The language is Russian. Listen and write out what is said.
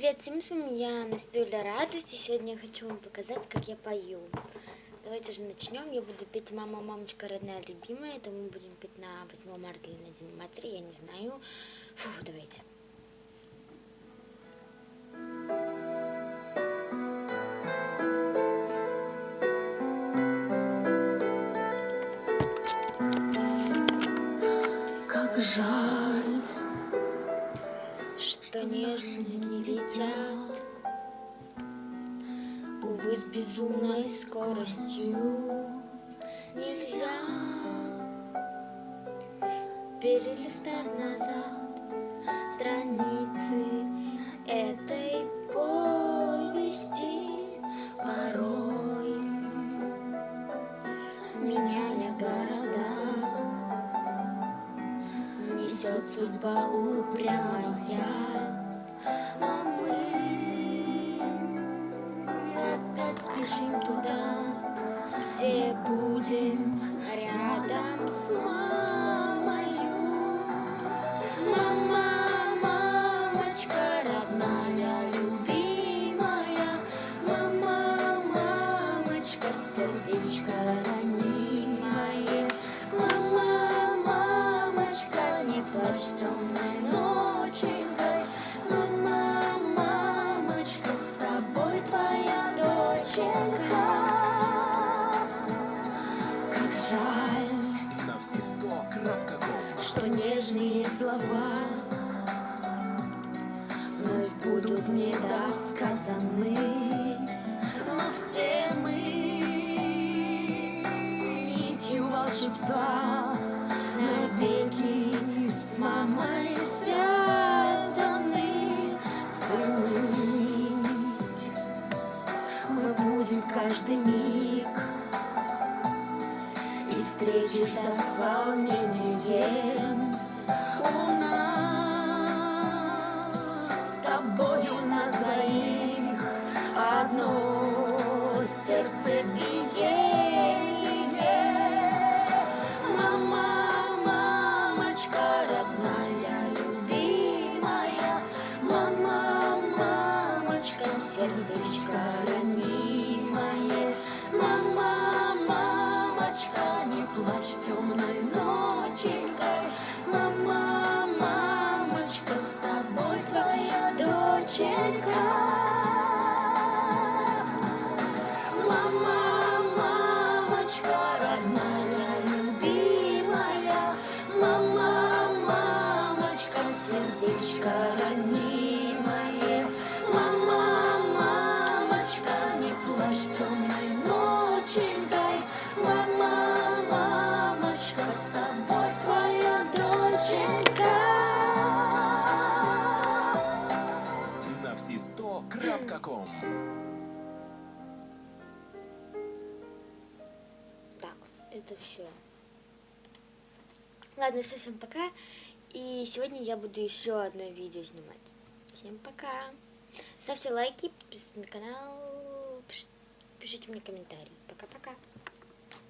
Привет всем, с вами я, Настюля Радость, и сегодня я хочу вам показать, как я пою. Давайте же начнем. Я буду петь «Мама, мамочка, родная, любимая». Это мы будем петь на 8 марта или на День матери, я не знаю. Фу, давайте. Как жаль, Что нежно не летят, Увы, с безумной скоростью Нельзя перелистать назад Страницы этой повести Несет судьба упрямая А мы опять спешим туда Где будем слова вновь будут недосказаны. Но все мы нитью волшебства навеки с мамой связаны. Ценить мы будем каждый миг и встречи ждать с сердцебиение. Мама, мамочка родная, любимая, мама, мамочка, сердечко сердечко ранимое, мама, мамочка, не плачь темной ноченькой, мама, мамочка, с тобой твоя доченька. На все сто крапкаком. Так, это все. Ладно, всем пока. И сегодня я буду еще одно видео снимать. Всем пока. Ставьте лайки, подписывайтесь на канал, пиш- пишите мне комментарии. Пока-пока.